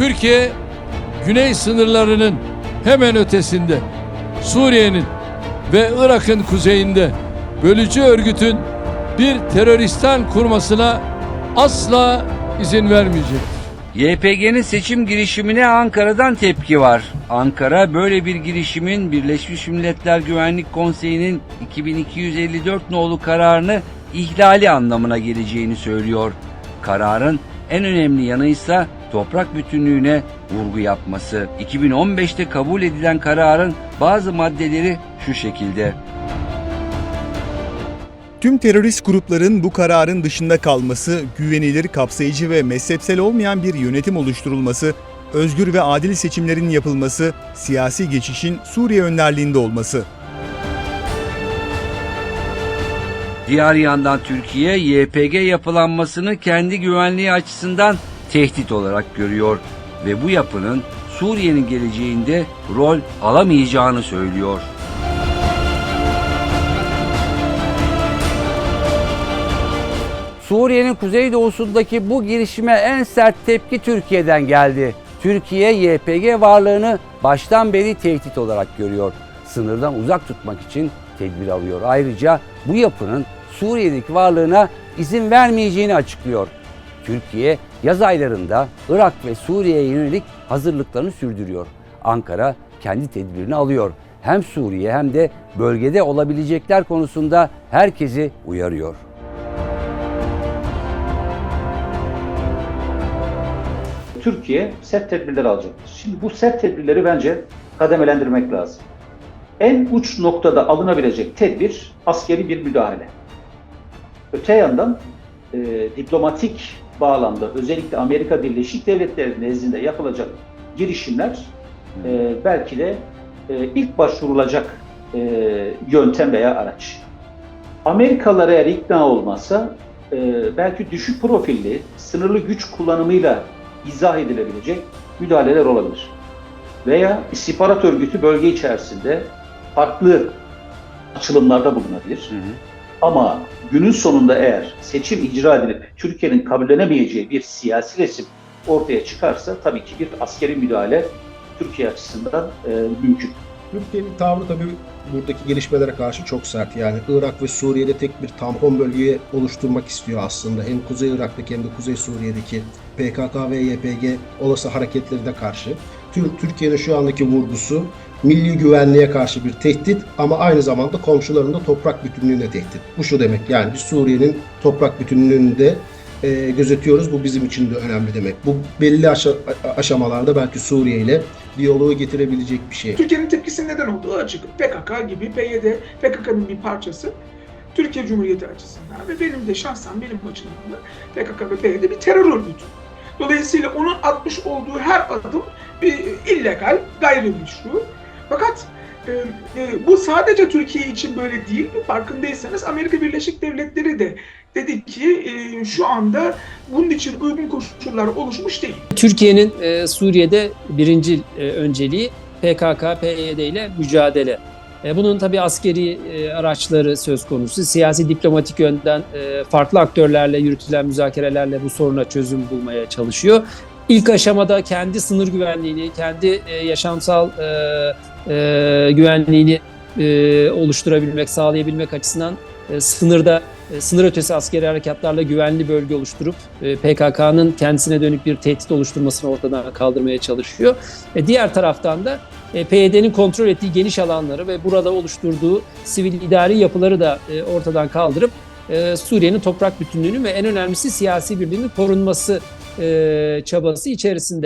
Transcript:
Türkiye güney sınırlarının hemen ötesinde Suriye'nin ve Irak'ın kuzeyinde bölücü örgütün bir teröristan kurmasına asla izin vermeyecektir. YPG'nin seçim girişimine Ankara'dan tepki var. Ankara böyle bir girişimin Birleşmiş Milletler Güvenlik Konseyi'nin 2254 nolu kararını ihlali anlamına geleceğini söylüyor. Kararın en önemli yanı ise toprak bütünlüğüne vurgu yapması. 2015'te kabul edilen kararın bazı maddeleri şu şekilde. Tüm terörist grupların bu kararın dışında kalması, güvenilir, kapsayıcı ve mezhepsel olmayan bir yönetim oluşturulması, özgür ve adil seçimlerin yapılması, siyasi geçişin Suriye önderliğinde olması. Diğer yandan Türkiye YPG yapılanmasını kendi güvenliği açısından tehdit olarak görüyor ve bu yapının Suriye'nin geleceğinde rol alamayacağını söylüyor. Suriye'nin kuzeydoğusundaki bu girişime en sert tepki Türkiye'den geldi. Türkiye YPG varlığını baştan beri tehdit olarak görüyor. Sınırdan uzak tutmak için tedbir alıyor. Ayrıca bu yapının Suriye'deki varlığına izin vermeyeceğini açıklıyor. Türkiye yaz aylarında Irak ve Suriye'ye yönelik hazırlıklarını sürdürüyor. Ankara kendi tedbirini alıyor. Hem Suriye hem de bölgede olabilecekler konusunda herkesi uyarıyor. Türkiye sert tedbirler alacaktır. Şimdi bu sert tedbirleri bence kademelendirmek lazım. En uç noktada alınabilecek tedbir askeri bir müdahale. Öte yandan e, diplomatik bağlamda özellikle Amerika Birleşik Devletleri nezdinde yapılacak girişimler e, belki de e, ilk başvurulacak e, yöntem veya araç. Amerikalılar eğer ikna olmazsa e, belki düşük profilli, sınırlı güç kullanımıyla izah edilebilecek müdahaleler olabilir. Veya istihbarat örgütü bölge içerisinde farklı açılımlarda bulunabilir. Ama günün sonunda eğer seçim icra edilip Türkiye'nin kabullenemeyeceği bir siyasi resim ortaya çıkarsa tabii ki bir askeri müdahale Türkiye açısından e, mümkün. Türkiye'nin tavrı tabii buradaki gelişmelere karşı çok sert. Yani Irak ve Suriye'de tek bir tampon bölgeyi oluşturmak istiyor aslında. Hem Kuzey Irak'taki hem de Kuzey Suriye'deki PKK ve YPG olası hareketlerine karşı. Tür- Türkiye'nin şu andaki vurgusu milli güvenliğe karşı bir tehdit ama aynı zamanda komşularının da toprak bütünlüğüne tehdit. Bu şu demek yani biz Suriye'nin toprak bütünlüğünü de e, gözetiyoruz. Bu bizim için de önemli demek. Bu belli aşa- aşamalarda belki Suriye ile diyaloğu getirebilecek bir şey. Türkiye'nin tepkisi neden olduğu açık. PKK gibi PYD, PKK'nın bir parçası. Türkiye Cumhuriyeti açısından ve benim de şahsen benim açımdan da PKK ve PYD bir terör örgütü. Dolayısıyla onun atmış olduğu her adım bir illegal, gayrimeşru. Fakat e, e, bu sadece Türkiye için böyle değil. Farkındaysanız Amerika Birleşik Devletleri de dedi ki e, şu anda bunun için uygun koşullar oluşmuş değil. Türkiye'nin e, Suriye'de birinci e, önceliği PKK, PYD ile mücadele. E, bunun tabii askeri e, araçları söz konusu. Siyasi diplomatik yönden e, farklı aktörlerle yürütülen müzakerelerle bu soruna çözüm bulmaya çalışıyor. İlk aşamada kendi sınır güvenliğini, kendi e, yaşamsal e, e, güvenliğini e, oluşturabilmek, sağlayabilmek açısından e, sınırda e, sınır ötesi askeri harekatlarla güvenli bölge oluşturup e, PKK'nın kendisine dönük bir tehdit oluşturmasını ortadan kaldırmaya çalışıyor. E, diğer taraftan da e, PYD'nin kontrol ettiği geniş alanları ve burada oluşturduğu sivil idari yapıları da e, ortadan kaldırıp e, Suriye'nin toprak bütünlüğünü ve en önemlisi siyasi birliğinin korunması e, çabası içerisinde.